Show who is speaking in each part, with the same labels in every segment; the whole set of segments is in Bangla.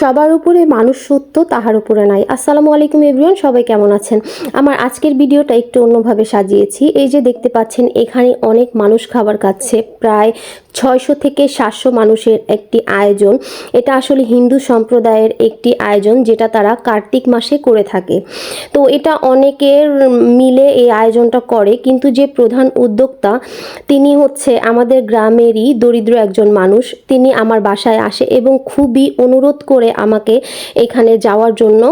Speaker 1: সবার উপরে মানুষ সত্য, তাহার উপরে নাই। আসসালামু আলাইকুম এভরিওয়ান সবাই কেমন আছেন? আমার আজকের ভিডিওটা একটু অন্যভাবে সাজিয়েছি। এই যে দেখতে পাচ্ছেন, এখানে অনেক মানুষ খাবার খাচ্ছে। প্রায় ছয়শো থেকে সাতশো মানুষের একটি আয়োজন। এটা আসলে হিন্দু সম্প্রদায়ের একটি আয়োজন যেটা তারা কার্তিক মাসে করে থাকে। তো এটা অনেকের মিলে এই আয়োজনটা করে, কিন্তু যে প্রধান উদ্যোক্তা তিনি হচ্ছে আমাদের গ্রামেরই দরিদ্র একজন মানুষ। তিনি আমার বাসায় আসে এবং খুবই অনুরোধ করে আমাকে এখানে যাওয়ার জন্য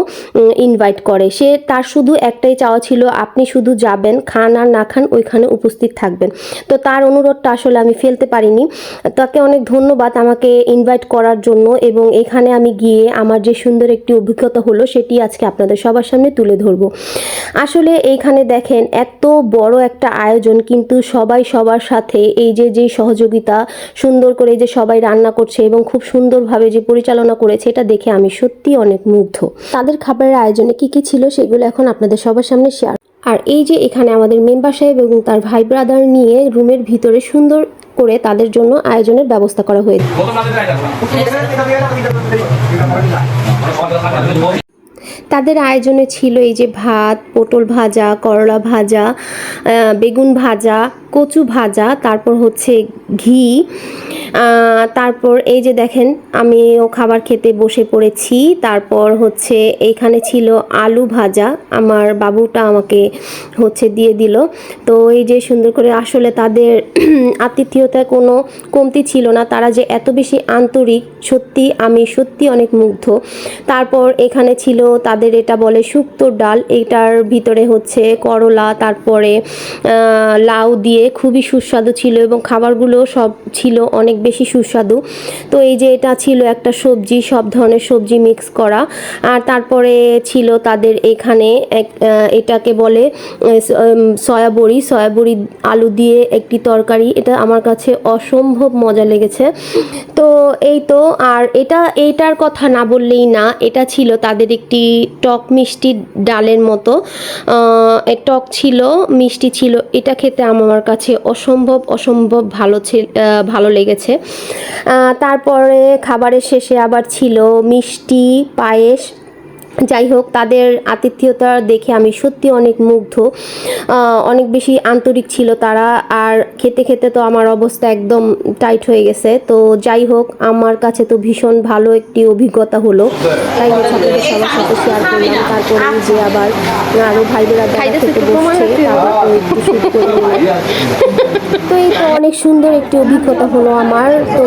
Speaker 1: ইনভাইট করে। সে তার শুধু একটাই চাওয়া ছিল, আপনি শুধু যাবেন, খান আর না খান ওইখানে উপস্থিত থাকবেন। তো তার অনুরোধটা আসলে আমি ফেলতে পারিনি। তাকে অনেক ধন্যবাদ আমাকে ইনভাইট করার জন্য এবং এখানে আমি গিয়ে আমার যে সুন্দর একটি অভিজ্ঞতা হলো সেটি আজকে আপনাদের সবার সামনে তুলে ধরবো। আসলে এইখানে দেখেন এত বড় একটা আয়োজন কিন্তু সবাই সবার সাথে এই যে যে সহযোগিতা, সুন্দর করে যে সবাই রান্না করছে এবং খুব সুন্দরভাবে যে পরিচালনা করেছে এটা দেখে আমি সত্যি অনেক মুগ্ধ। তাদের খাবারের আয়োজনে কি কি ছিল সেগুলো এখন আপনাদের সবার সামনে শেয়ার আর এই যে এখানে আমাদের মেম্বার সাহেব এবং তার ভাই ব্রাদার নিয়ে রুমের ভিতরে সুন্দর করে তাদের জন্য আয়োজনের ব্যবস্থা করা হয়েছে। তাদের আয়োজনে ছিল এই যে ভাত, পটল ভাজা, করলা ভাজা বেগুন ভাজা কচু ভাজা, তারপর হচ্ছে ঘি তারপর এই যে দেখেন, আমিও খাবার খেতে বসে পড়েছি। তারপর হচ্ছে এইখানে ছিল আলু ভাজা, আমার বাবুটা আমাকে হচ্ছে দিয়ে দিল। তো এই যে সুন্দর করে আসলে তাদের আতিথেয়তায় কোনো কমতি ছিল না, তারা যে এত বেশি আন্তরিক, সত্যি আমি সত্যি অনেক মুগ্ধ। তারপর এখানে ছিল তাদের এটা বলে শুক্তোর ডাল এইটার ভিতরে হচ্ছে করলা, তারপরে লাউ দিয়ে খুবই সুস্বাদু ছিল এবং খাবারগুলো সব ছিল অনেক বেশি সুস্বাদু। তো এই যে এটা ছিল একটা সবজি, সব ধরনের সবজি মিক্স করা। আর তারপরে ছিল তাদের এখানে এটাকে বলে সয়াবড়ি সয়াবড়ি আলু দিয়ে একটি তরকারি। এটা আমার কাছে অসম্ভব মজা লেগেছে। তো এই তো, আর এটা, এইটার কথা না বললেই না, এটা ছিল তাদের একটি টক মিষ্টি ডালের মতো। টক ছিল, মিষ্টি ছিল। এটা খেতে আমার কাছে অসম্ভব অসম্ভব ভালো ছিল ভালো লেগেছে। তারপরে খাবারের শেষে আবার ছিল মিষ্টি পায়েস যাই হোক তাদের আতিথ্যতা দেখে আমি সত্যি অনেক মুগ্ধ। অনেক বেশি আন্তরিক ছিল তারা আর খেতে খেতে তো আমার অবস্থা একদম টাইট হয়ে গেছে। তো যাই হোক আমার কাছে তো ভীষণ ভালো একটি অভিজ্ঞতা হলো। তাই আপনাদের সবার সাথে শেয়ার করলাম। তারপরে যে আবার আরও ভাইদেরা যারা খেতে বসছে তারপর একটু শুট করে তো এই তো অনেক সুন্দর একটি অভিজ্ঞতা হলো আমার। তো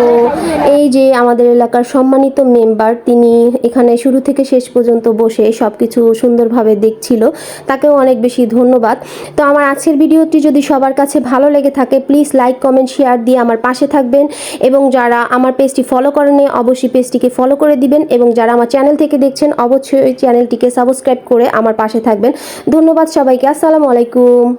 Speaker 1: এই যে আমাদের এলাকার সম্মানিত মেম্বার তিনি এখানে শুরু থেকে শেষ পর্যন্ত বসে সব কিছু সুন্দরভাবে দেখছিল। তাকেও অনেক বেশি ধন্যবাদ। তো আমার আজকের ভিডিওটি যদি সবার কাছে ভালো লেগে থাকে প্লিজ লাইক কমেন্ট শেয়ার দিয়ে আমার পাশে থাকবেন। এবং যারা আমার পেজটি ফলো করেনি অবশ্যই পেজটিকে ফলো করে দিবেন। এবং যারা আমার চ্যানেল থেকে দেখছেন, অবশ্যই চ্যানেলটিকে সাবস্ক্রাইব করে আমার পাশে থাকবেন। ধন্যবাদ সবাইকে। আসসালামু আলাইকুম।